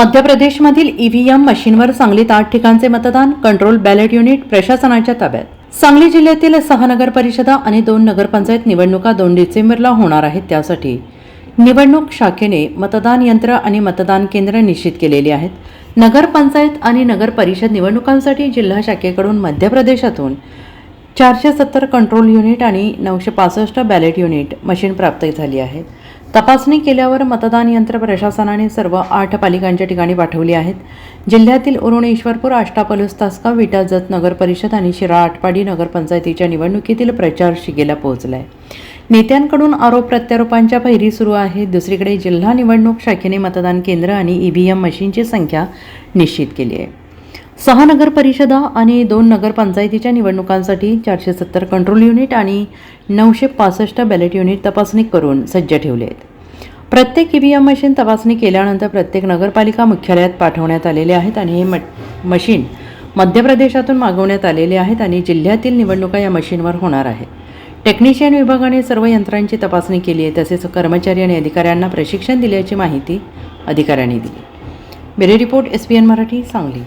मध्य प्रदेशमधील ईव्हीएम मशीनवर सांगलीत आठ ठिकाणचे मतदान कंट्रोल बॅलेट युनिट प्रशासनाच्या ताब्यात. सांगली जिल्ह्यातील सहा नगर परिषदा आणि दोन नगरपंचायत निवडणुका दोन डिसेंबरला होणार आहेत त्यासाठी. निवडणूक शाखेने मतदान यंत्र आणि मतदान केंद्र निश्चित केलेली आहेत. नगरपंचायत आणि नगर परिषद निवडणुकांसाठी जिल्हा शाखेकडून मध्य प्रदेशातून चारशे सत्तर कंट्रोल युनिट आणि नऊशे पासष्ट बॅलेट युनिट मशीन प्राप्त झाली आहेत. तपासणी केल्यावर मतदान यंत्र प्रशासनाने सर्व आठ पालिकांच्या ठिकाणी पाठवली आहेत. जिल्ह्यातील उरुण ईश्वरपूर आष्टापलूस तासगाव विटा जत नगर परिषद आणि शिरा आटपाडी नगरपंचायतीच्या निवडणुकीतील प्रचार शिगेला पोहोचलाय. नेत्यांकडून आरोप प्रत्यारोपांच्या फैरी सुरू आहे दुसरीकडे जिल्हा निवडणूक शाखेने मतदान केंद्र आणि ईव्हीएम मशीनची संख्या निश्चित केली आहे. सहा नगर परिषदा आणि दोन नगरपंचायतीच्या निवडणुकांसाठी चारशे सत्तर कंट्रोल युनिट आणि नऊशे पासष्ट बॅलेट युनिट तपासणी करून सज्ज ठेवले आहेत प्रत्येक ईव्हीएम मशीन तपासणी केल्यानंतर प्रत्येक नगरपालिका मुख्यालयात पाठवण्यात आलेले आहेत आणि हे म- मशीन मध्य प्रदेशातून मागवण्यात आलेले आहेत आणि जिल्ह्यातील निवडणुका या मशीनवर होणार आहे. टेक्निशियन विभागाने सर्व यंत्रांची तपासणी केली आहे तसेच कर्मचारी आणि अधिकाऱ्यांना प्रशिक्षण दिल्याची माहिती अधिकाऱ्यांनी दिली. Bureau report S P N Marathi Sangli.